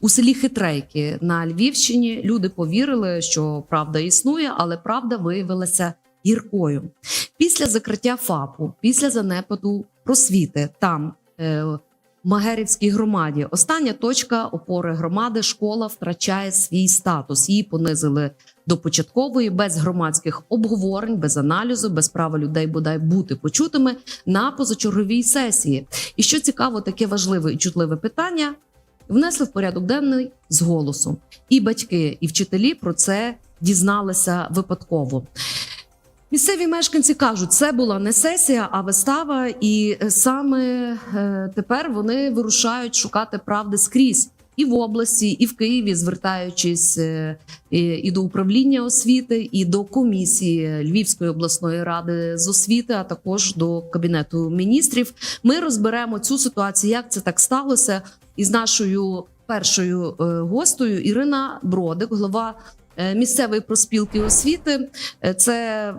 У селі Хитрейки на Львівщині люди повірили, що правда існує, але правда виявилася гіркою. Після закриття ФАПу, після занепаду просвіти там. Е, в Магерівській громаді остання точка опори громади школа втрачає свій статус. Її понизили до початкової без громадських обговорень, без аналізу, без права людей бодай бути почутими на позачерговій сесії. І що цікаво, таке важливе і чутливе питання внесли в порядок денний з голосу. І батьки, і вчителі про це дізналися випадково. Місцеві мешканці кажуть, це була не сесія, а вистава, і саме е, тепер вони вирушають шукати правди скрізь і в області, і в Києві, звертаючись е, і, до управління освіти, і до комісії Львівської обласної ради з освіти, а також до кабінету міністрів. Ми розберемо цю ситуацію, як це так сталося, із нашою першою е, гостею Ірина Бродик, голова е, місцевої проспілки освіти. Це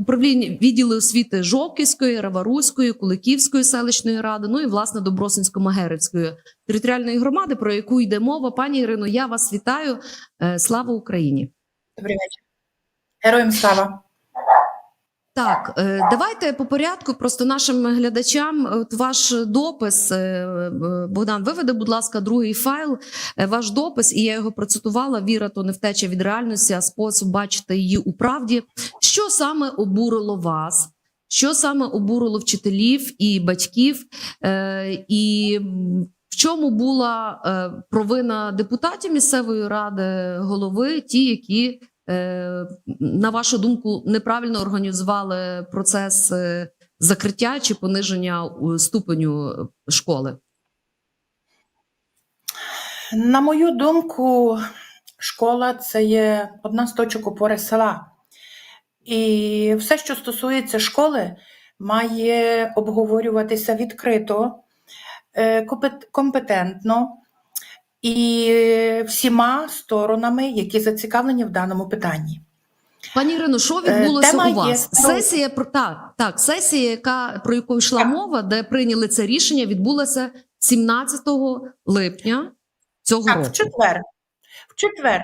управління відділи освіти Жовківської, Раваруської, Куликівської селищної ради, ну і власне Добросинсько-Магерівської територіальної громади, про яку йде мова. Пані Ірино, я вас вітаю. Е, Слава Україні! Добрий вечір. Героям слава. Так, е, давайте по порядку. Просто нашим глядачам. От ваш допис, е, Богдан, виведе, будь ласка, другий файл. Ваш допис, і я його процитувала. Віра то не втеча від реальності, а спосіб бачити її у правді. Що саме обурило вас? Що саме обурило вчителів і батьків? Е, І в чому була е, провина депутатів місцевої ради голови, ті, які е, на вашу думку, неправильно організували процес е, закриття чи пониження ступеню школи? На мою думку, школа це є одна з точок опори села. І все, що стосується школи, має обговорюватися відкрито, е, компетентно і всіма сторонами, які зацікавлені в даному питанні. Пані Ірино, що Е, відбулося тема у вас? здорова. Сесія про так, так, сесія, яка про яку йшла Так. мова, де прийняли це рішення, відбулася 17 липня цього Так, року. в четвер. В четвер.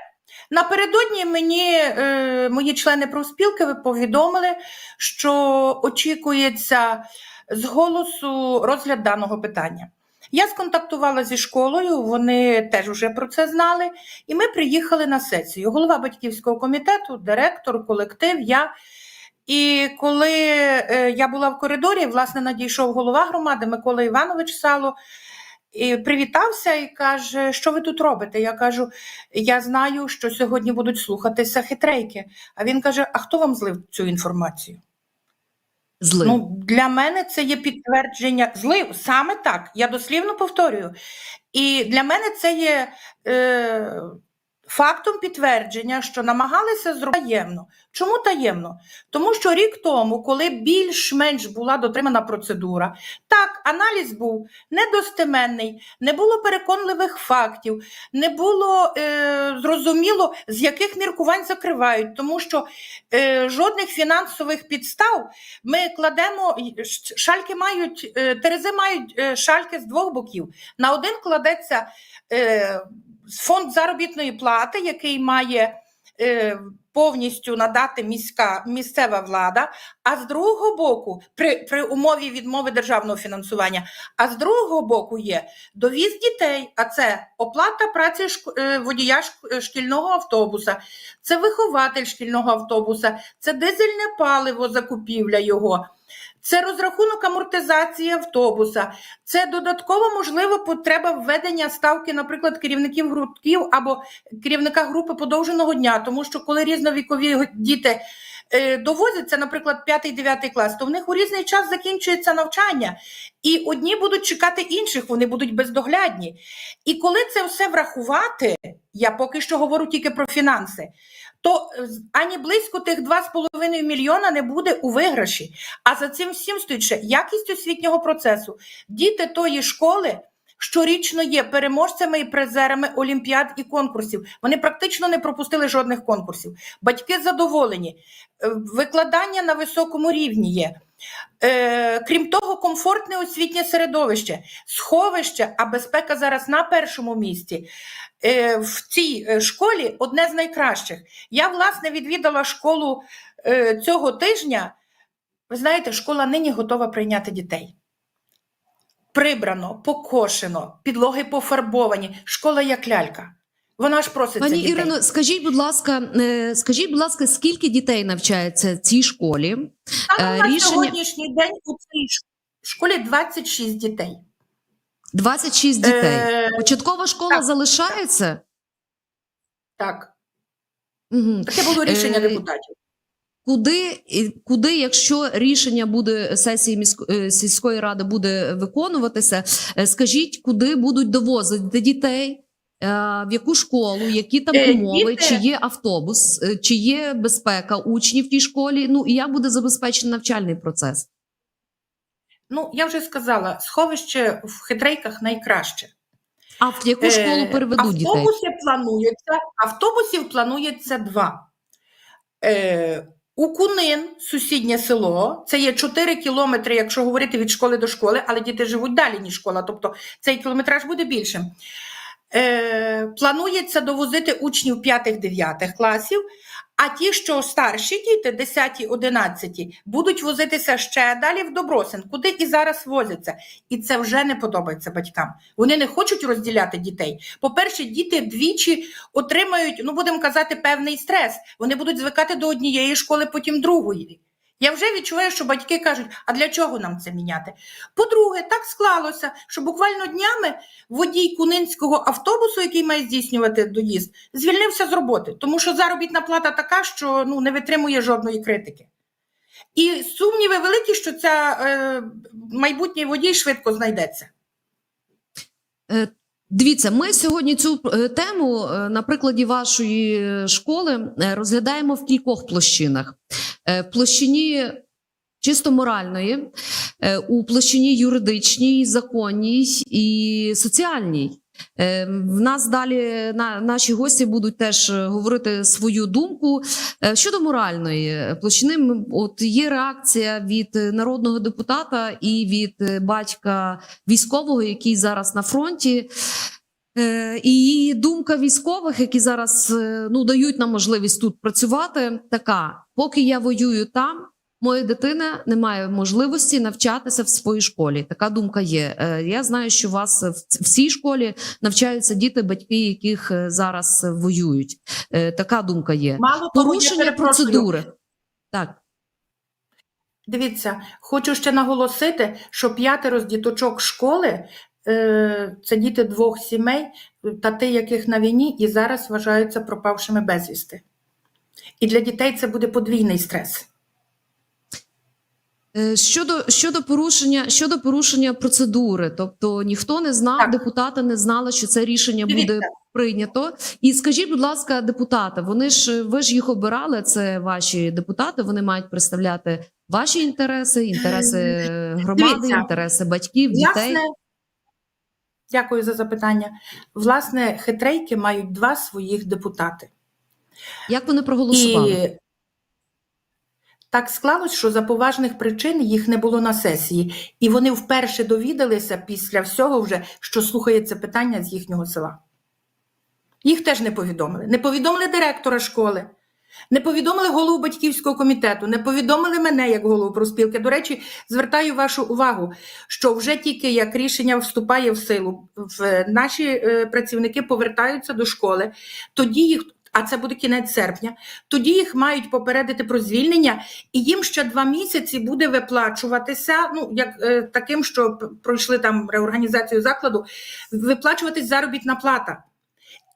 Напередодні мені е, мої члени профспілки повідомили, що очікується з голосу розгляд даного питання. Я сконтактувала зі школою, вони теж вже про це знали, і ми приїхали на сесію. Голова батьківського комітету, директор, колектив, я. І коли е, я була в коридорі, власне, надійшов голова громади Микола Іванович Сало, і привітався і каже, що ви тут робите? Я кажу, я знаю, що сьогодні будуть слухатися хитрейки. А він каже: А хто вам злив цю інформацію? Злив. Ну, для мене це є підтвердження злив. Саме так. Я дослівно повторюю. І для мене це є е, фактом підтвердження, що намагалися зробити таємно. Чому таємно? Тому що рік тому, коли більш-менш була дотримана процедура, так, аналіз був недостеменний, не було переконливих фактів, не було е, зрозуміло, з яких міркувань закривають, тому що е, жодних фінансових підстав ми кладемо, шальки мають, е, терези мають е, шальки з двох боків. На один кладеться е, фонд заробітної плати, який має е, повністю надати міська, місцева влада, а з другого боку, при, при умові відмови державного фінансування, а з другого боку є довіз дітей, а це оплата праці е, водія е, шкільного автобуса, це вихователь шкільного автобуса, це дизельне паливо, закупівля його. Це розрахунок амортизації автобуса, це додатково можливо потреба введення ставки, наприклад, керівників гуртків або керівника групи подовженого дня, тому що коли різновікові діти е, довозяться, наприклад, 5-9 клас, то в них у різний час закінчується навчання, і одні будуть чекати інших, вони будуть бездоглядні. І коли це все врахувати, я поки що говорю тільки про фінанси, то е, ані близько тих 2,5 мільйона не буде у виграші. А за цим всім стоїть ще якість освітнього процесу. Діти тої школи щорічно є переможцями і призерами олімпіад і конкурсів. Вони практично не пропустили жодних конкурсів. Батьки задоволені, Е, викладання на високому рівні є. Е, крім того, комфортне освітнє середовище, сховище, а безпека зараз на першому місці. Е, в цій е, школі одне з найкращих. Я, власне, відвідала школу е, цього тижня. Ви знаєте, школа нині готова прийняти дітей. Прибрано, покошено, підлоги пофарбовані. Школа як лялька. Вона ж проситься Пані дітей. Ірино, скажіть, будь ласка, скажіть, будь ласка, скільки дітей навчається в цій школі? Саме е, на рішення- сьогоднішній день у цій школі 26 дітей. 26 дітей. Е, Початкова школа так. залишається? так, Угу. таке було рішення Е, депутатів. Куди, куди, якщо рішення буде сесії місько- е, сільської ради буде виконуватися, скажіть, куди будуть довозити дітей? В яку школу, які там умови, діти- чи є автобус, чи є безпека учнів в тій школі? Ну і як буде забезпечений навчальний процес? Ну, я вже сказала, сховище в хитрейках найкраще. А в яку школу Е, переведуть дітей? Автобуси плануються, автобусів планується два. Е, у Кунин, сусіднє село, це є 4 кілометри, якщо говорити від школи до школи, але діти живуть далі, ніж школа, тобто цей кілометраж буде більшим. Е, планується довозити учнів 5-9 класів, а ті, що старші діти, 10-11, будуть возитися ще далі в Добросин, куди і зараз возяться. І це вже не подобається батькам. Вони не хочуть розділяти дітей. По-перше, діти двічі отримають, ну будемо казати, певний стрес. Вони будуть звикати до однієї школи, потім другої. Я вже відчуваю, що батьки кажуть, а для чого нам це міняти? По-друге, так склалося, що буквально днями водій кунинського автобусу, який має здійснювати доїзд, звільнився з роботи, тому що заробітна плата така, що ну, не витримує жодної критики. І сумніви великі, що ця е, майбутній водій швидко знайдеться. Е, Дивіться, ми сьогодні цю е, тему е, на прикладі вашої школи розглядаємо в кількох площинах: в площині чисто моральної, е, у площині юридичній, законній і соціальній. Е, В нас далі на наші гості будуть теж е, говорити свою думку Е, щодо моральної е, площини. От є реакція від е, народного депутата і від е, батька військового, який зараз на фронті. Е, І думка військових, які зараз е, ну дають нам можливість тут працювати, така: поки я воюю там, моя дитина не має можливості навчатися в своїй школі. Така думка є. Е, Я знаю, що у вас в цій школі навчаються діти, батьки яких зараз воюють. Така думка є. Мало Порушення процедури. Так. Дивіться, хочу ще наголосити, що п'ятеро з діточок школи це діти двох сімей, тати яких на війні і зараз вважаються пропавшими безвісти. І для дітей це буде подвійний стрес. Е, Щодо щодо порушення щодо порушення процедури, тобто ніхто не знав, Так. депутати не знали, що це рішення буде прийнято. І скажіть, будь ласка, депутати, вони ж ви ж їх обирали. Це ваші депутати. Вони мають представляти ваші інтереси, інтереси е, громади, Дивіться. інтереси батьків, дітей. Власне, дякую за запитання. Власне, хитрейки мають два своїх депутати. Як вони проголосували? І так склалось, що за поважних причин їх не було на сесії, і вони вперше довідалися після всього, вже, що слухається питання з їхнього села. Їх теж не повідомили. Не повідомили директора школи, не повідомили голову батьківського комітету, не повідомили мене як голову проспілки. До речі, звертаю вашу увагу, що вже тільки як рішення вступає в силу, в наші е, працівники повертаються до школи, тоді їх. А це буде кінець серпня. Тоді їх мають попередити про звільнення, і їм ще два місяці буде виплачуватися. Ну як е, таким, що пройшли там реорганізацію закладу, виплачуватись заробітна плата.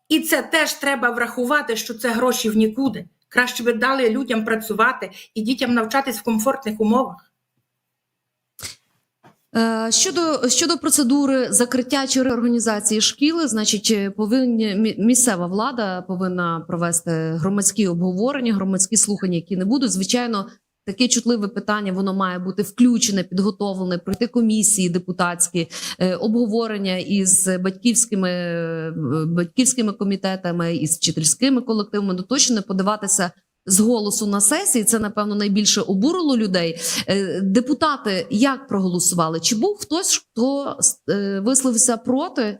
І це теж треба врахувати, що це гроші в нікуди. Краще би дали людям працювати і дітям навчатись в комфортних умовах. Е, Щодо щодо процедури закриття чи реорганізації шкіли, значить, е, повинні місцева влада повинна провести громадські обговорення, громадські слухання, які не будуть. Звичайно, таке чутливе питання воно має бути включене, підготовлене, пройти комісії депутатські, е, обговорення із батьківськими е, батьківськими комітетами із вчительськими колективами. Ну точно не подаватися з голосу на сесії. Це напевно найбільше обурило людей. Е, Депутати як проголосували? Чи був хтось, хто висловився проти?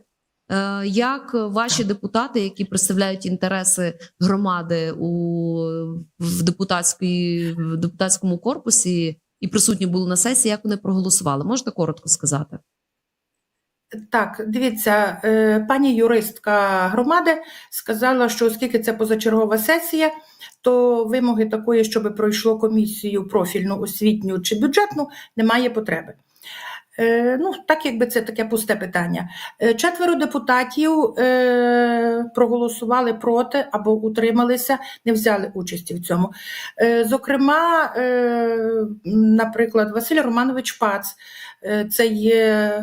Е, Як ваші депутати, які представляють інтереси громади у в депутатській в депутатському корпусі і присутні були на сесії, як вони проголосували? Можете коротко сказати? Так, дивіться, е, пані юристка громади сказала, що оскільки це позачергова сесія, то вимоги такої, щоб пройшло комісію профільну, освітню чи бюджетну, немає потреби. Е, Ну, так якби це таке пусте питання. Е, Четверо депутатів е, проголосували проти або утрималися, не взяли участі в цьому. Зокрема, наприклад, Василь Романович Пац, це є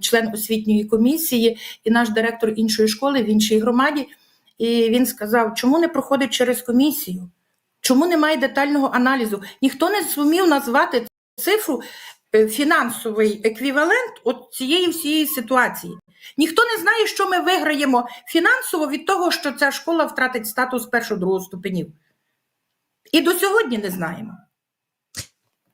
член освітньої комісії і наш директор іншої школи в іншій громаді. І він сказав, чому не проходить через комісію? Чому немає детального аналізу? Ніхто не зумів назвати цифру фінансовий еквівалент от цієї всієї ситуації. Ніхто не знає, що ми виграємо фінансово від того, що ця школа втратить статус першого-другого ступенів. І до сьогодні не знаємо.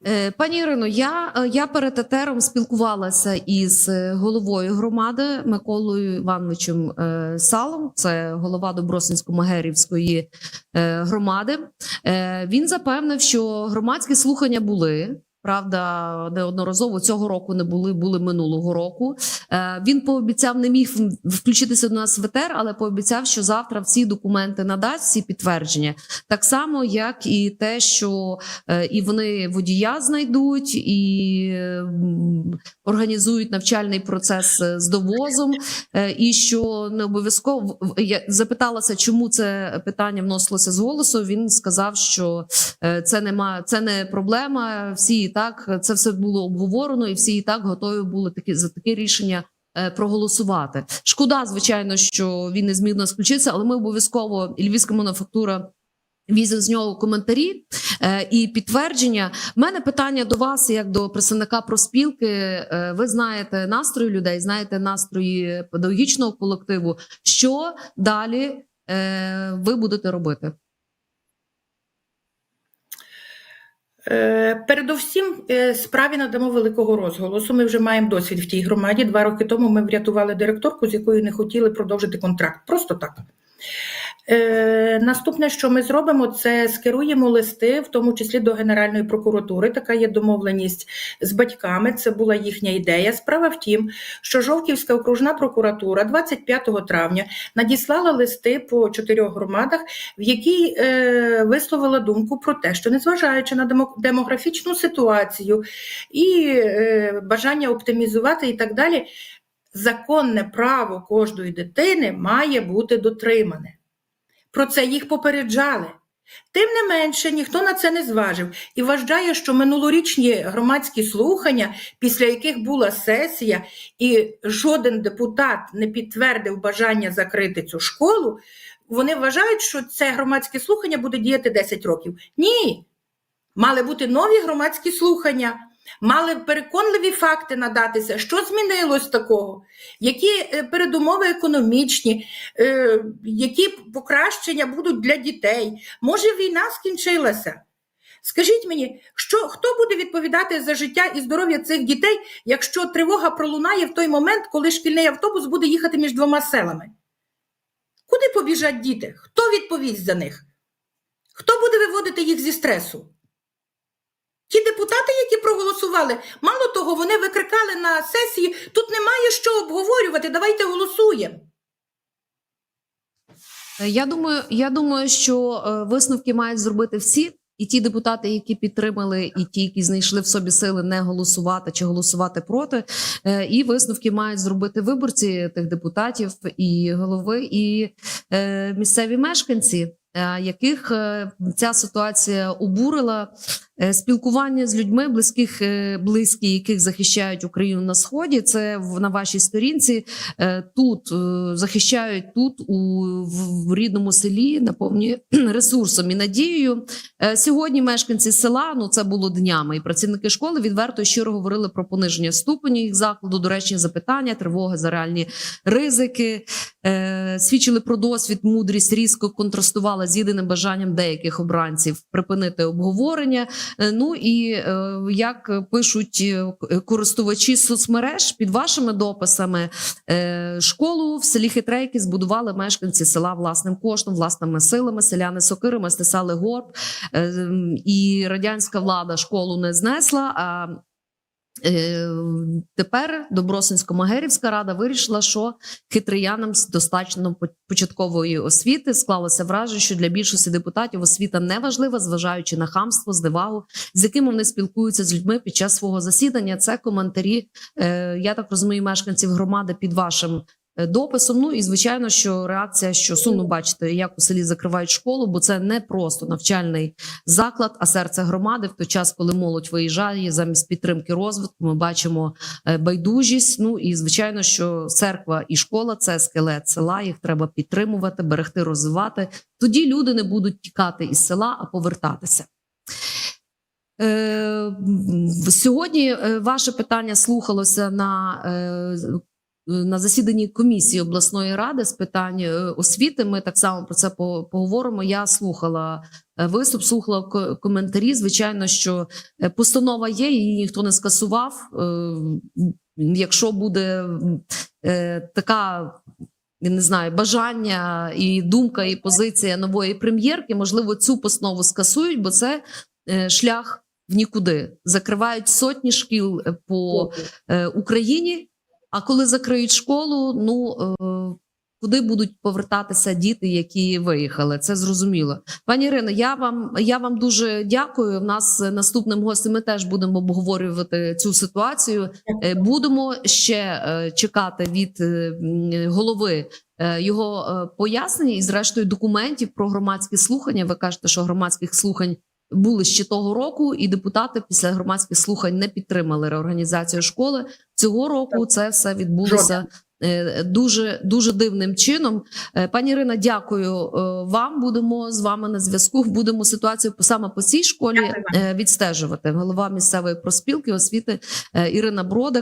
Е, Пані Ірино, я, е, я перед етером спілкувалася із е, головою громади Миколою Івановичем е, Салом, це голова Добросинсько-Магерівської е, громади. Е, Він запевнив, що громадські слухання були. Правда, неодноразово цього року не були, були минулого року. Е, Він пообіцяв, не міг включитися до нас в етер, але пообіцяв, що завтра всі документи надасть, всі підтвердження. Так само, як і те, що е, і вони водія знайдуть, і організують навчальний процес е, з довозом. Е, І що не обов'язково я запиталася, чому це питання вносилося з голосу. Він сказав, що це нема, це не проблема. Всі так це все було обговорено, і всі і так готові були такі за таке рішення. е, Проголосувати шкода, звичайно, що він не зміг нас але ми обов'язково львівська мануфактура візьме з нього коментарі е, і підтвердження. У мене питання до вас, як до представника проспілки. Е, ви знаєте настрої людей, знаєте настрої педагогічного колективу. Що далі е, ви будете робити? Е, Передовсім е, справі надамо великого розголосу. Ми вже маємо досвід в тій громаді. Два роки тому ми врятували директорку, з якою не хотіли продовжити контракт. Просто так. Е, наступне, що ми зробимо, це скеруємо листи, в тому числі до Генеральної прокуратури. Така є домовленість з батьками. Це була їхня ідея. Справа в тім, що Жовківська окружна прокуратура 25 травня надіслала листи по чотирьох громадах, в якій е, висловила думку про те, що незважаючи на демографічну ситуацію і е, бажання оптимізувати і так далі, законне право кожної дитини має бути дотримане. Про це їх попереджали. Тим не менше, ніхто на це не зважив і вважає, що минулорічні громадські слухання, після яких була сесія, і жоден депутат не підтвердив бажання закрити цю школу, вони вважають, що це громадське слухання буде діяти 10 років. Ні. Мали бути нові громадські слухання, мали переконливі факти надатися, що змінилось такого, які е, передумови економічні, е, які покращення будуть для дітей. Може, війна скінчилася? Скажіть мені, що, хто буде відповідати за життя і здоров'я цих дітей, якщо тривога пролунає в той момент, коли шкільний автобус буде їхати між двома селами? Куди побіжать діти? Хто відповість за них? Хто буде виводити їх зі стресу? Ті депутати, які проголосували, мало того, вони викрикали на сесії: тут немає що обговорювати, давайте голосуємо. Е, Я думаю, я думаю, що е, висновки мають зробити всі. І ті депутати, які підтримали, і ті, які знайшли в собі сили не голосувати чи голосувати проти, Е, і висновки мають зробити виборці тих депутатів, і голови, і місцеві мешканці, яких ця ситуація обурила. Е, Спілкування з людьми, близьких, е, близькі, яких захищають Україну на сході. Це на вашій сторінці. Е, Тут захищають тут у в, рідному селі, наповнює ресурсом і надією. Сьогодні мешканці села, ну це було днями, і працівники школи відверто щиро говорили про пониження ступеню їх закладу, доречні запитання, тривоги за реальні ризики. Свідчили про досвід, мудрість різко контрастувала з єдиним бажанням деяких обранців припинити обговорення. Е, Ну і е, як пишуть е, користувачі соцмереж під вашими дописами, школу в селі Хитрейки збудували мешканці села власним коштом, власними силами. Селяни сокирами стисали горб, і радянська влада школу не знесла. А Тепер Добросинсько-Магерівська рада вирішила, що хитриянам з достатньо по- початкової освіти склалося враження, що для більшості депутатів освіта не важлива, зважаючи на хамство, зневагу, з якими вони спілкуються з людьми під час свого засідання. Це коментарі, е, я так розумію, мешканців громади під вашим. Е, Дописом, ну і звичайно, що реакція, що сумно бачити, як у селі закривають школу, бо це не просто навчальний заклад, а серце громади. В той час, коли молодь виїжджає замість підтримки розвитку, ми бачимо е, байдужість. Ну і звичайно, що церква і школа це скелет села. Їх треба підтримувати, берегти, розвивати. Тоді люди не будуть тікати із села, а повертатися. Е, Сьогодні ваше питання слухалося на, на засіданні комісії обласної ради з питань е, освіти. Ми так само про це поговоримо. Я слухала е, виступ, слухала коментарі. Звичайно, що е, постанова є, її ніхто не скасував. Е, Якщо буде е, така. Я не знаю, бажання і думка, і позиція нової прем'єрки, можливо, цю постанову скасують, бо це е, шлях в нікуди. Закривають сотні шкіл е, по е, Україні. А коли закриють школу, ну е, куди будуть повертатися діти, які виїхали? Це зрозуміло. Пані Ірино, я вам я вам дуже дякую. В нас наступним гостем ми теж будемо обговорювати цю ситуацію. Е, Будемо ще е, чекати від е, голови. е, Його е, пояснень і, зрештою, документів про громадські слухання. Ви кажете, що громадських слухань були ще того року, і депутати після громадських слухань не підтримали реорганізацію школи. Цього року це все відбулося е, дуже дуже дивним чином. Е, Пані Ірина, дякую е, вам. Будемо з вами на зв'язку. Будемо ситуацію по- саме по цій школі відстежувати. Голова місцевої проспілки освіти Ірина Бродак.